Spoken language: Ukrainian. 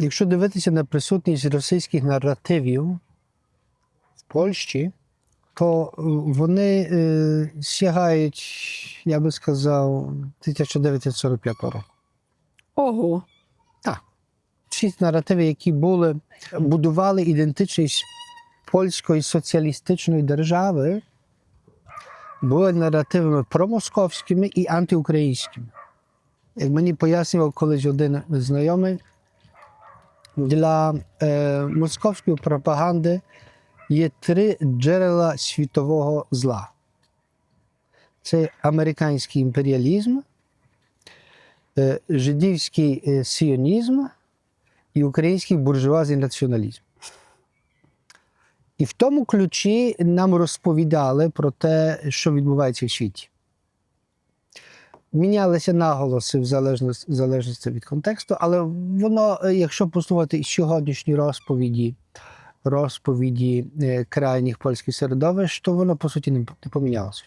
якщо дивитися на присутність російських наративів в Польщі, то е, вони е, сягають, я би сказав, 1945 року. Ого. Так. Всі наративи, які були, будували ідентичність польської соціалістичної держави, були наративами промосковськими і антиукраїнськими. Як мені пояснював колись один знайомий, для е, московської пропаганди є три джерела світового зла: це американський імперіалізм, е, жидівський е, сіонізм і український буржуазний націоналізм. І в тому ключі нам розповідали про те, що відбувається в світі. Мінялися наголоси в залежності, в залежності від контексту, але воно, е, якщо послухати сьогоднішні розповіді, розповіді е, крайніх польських середовищ, то воно по суті не не помінялося.